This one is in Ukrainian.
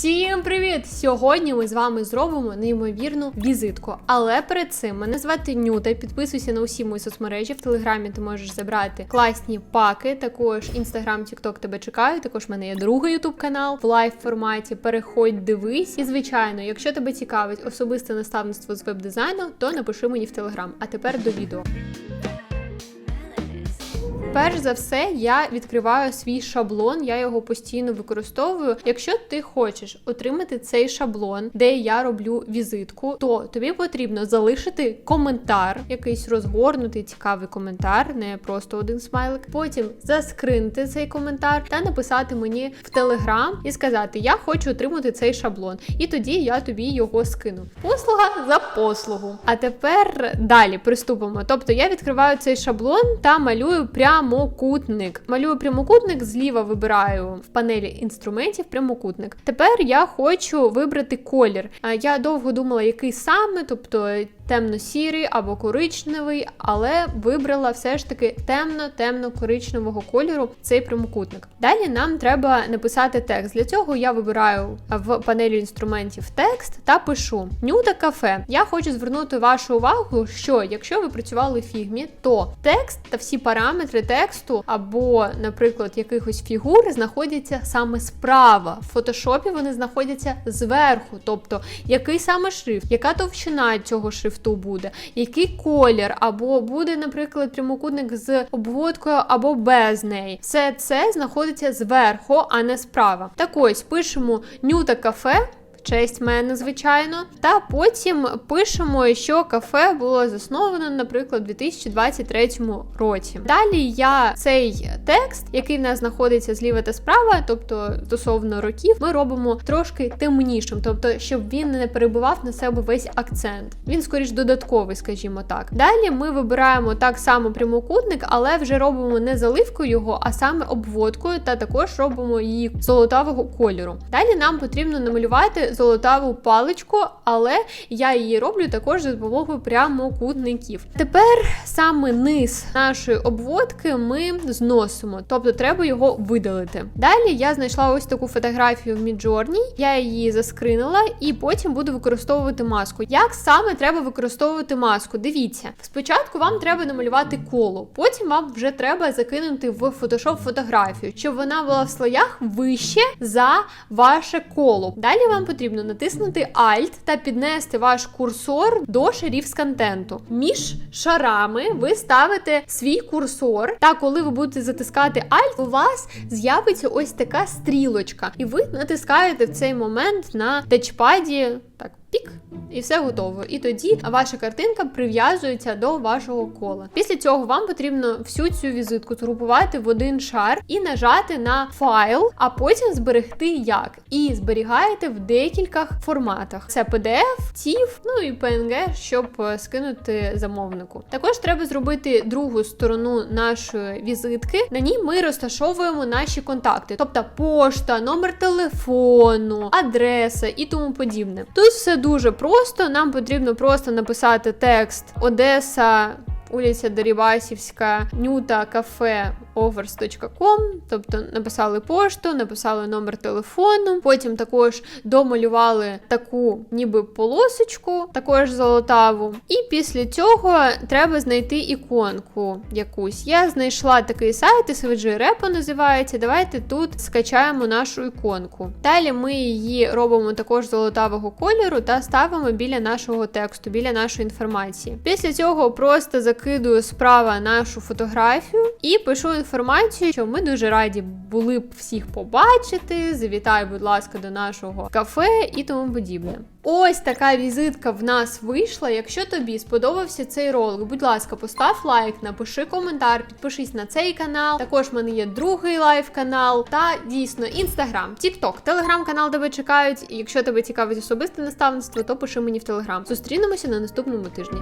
Всім привіт! Сьогодні ми з вами зробимо неймовірну візитку. Але перед цим мене звати Нюта. Підписуйся на усі мої соцмережі. В телеграмі ти можеш забрати класні паки. Також інстаграм, тікток тебе чекаю. Також в мене є другий ютуб канал в лайв форматі. Переходь, дивись. І звичайно, якщо тебе цікавить особисте наставництво з веб-дизайну, то напиши мені в телеграм. А тепер до відео. Перш за все, я відкриваю свій шаблон, я його постійно використовую. Якщо ти хочеш отримати цей шаблон, де я роблю візитку, то тобі потрібно залишити коментар, якийсь розгорнутий, цікавий коментар, не просто один смайлик. Потім заскринити цей коментар та написати мені в телеграм і сказати: Я хочу отримати цей шаблон. І тоді я тобі його скину. Послуга за послугу. А тепер далі приступимо. Тобто я відкриваю цей шаблон та малюю прямокутник. Малюю прямокутник, зліва вибираю в панелі інструментів прямокутник. Тепер я хочу вибрати колір. Я довго думала, який саме, тобто темно-сірий або коричневий, але вибрала все ж таки темно-темно-коричневого кольору цей прямокутник. Далі нам треба написати текст. Для цього я вибираю в панелі інструментів текст та пишу Нюта кафе. Я хочу звернути вашу увагу, що якщо ви працювали в фігмі, то текст та всі параметри тексту або, наприклад, якихось фігур знаходяться саме справа. В фотошопі вони знаходяться зверху, тобто який саме шрифт, яка товщина цього шрифту буде, який колір, або буде, наприклад, прямокутник з обводкою або без неї. Все це знаходиться зверху, а не справа. Так ось пишемо Нюта кафе. Честь мене, звичайно, та потім пишемо, що кафе було засновано, наприклад, у 2023 році. Далі я цей текст, який в нас знаходиться зліва та справа, тобто стосовно років, ми робимо трошки темнішим, тобто, щоб він не перебивав на себе весь акцент. Він скоріш додатковий, скажімо так. Далі ми вибираємо так само прямокутник, але вже робимо не заливкою його, а саме обводкою, та також робимо її золотавого кольору. Далі нам потрібно намалювати золотаву паличку, але я її роблю також за допомогою прямокутників. Тепер саме низ нашої обводки ми зносимо, тобто треба його видалити. Далі я знайшла ось таку фотографію в Midjourney, я її заскринила і потім буду використовувати маску. Як саме треба використовувати маску? Дивіться, спочатку вам треба намалювати коло, потім вам вже треба закинути в Photoshop фотографію, щоб вона була в слоях вище за ваше коло. Далі вам потрібно натиснути Alt та піднести ваш курсор до шарів з контенту. Між шарами ви ставите свій курсор, та коли ви будете затискати Alt, у вас з'явиться ось така стрілочка, і ви натискаєте в цей момент на тачпаді так. Пік, і все готово. І тоді ваша картинка прив'язується до вашого кола. Після цього вам потрібно всю цю візитку згрупувати в один шар і нажати на файл, а потім зберегти як. І зберігаєте в декількох форматах: це PDF, TIFF, ну і PNG, щоб скинути замовнику. Також треба зробити другу сторону нашої візитки. На ній ми розташовуємо наші контакти, тобто пошта, номер телефону, адреса і тому подібне. Тут все дуже просто. Нам потрібно просто написати текст Одеса. Улиця Дерибасівська, Нюта кафе offers.com, тобто написали пошту, написали номер телефону, потім також домалювали таку ніби полосочку, також золотаву. І після цього треба знайти іконку якусь. Я знайшла такий сайт, SVG Repo називається. Давайте тут скачаємо нашу іконку. Далі ми її робимо також золотавого кольору та ставимо біля нашого тексту, біля нашої інформації. Після цього просто закидую справа нашу фотографію і пишу інформацію, що ми дуже раді були б всіх побачити. Завітай, будь ласка, до нашого кафе і тому подібне. Ось така візитка в нас вийшла. Якщо тобі сподобався цей ролик, будь ласка, постав лайк, напиши коментар, підпишись на цей канал. Також в мене є другий лайв канал та дійсно інстаграм, тікток, телеграм-канал, тебе чекають. І якщо тебе цікавить особисте наставництво, то пиши мені в телеграм. Зустрінемося на наступному тижні.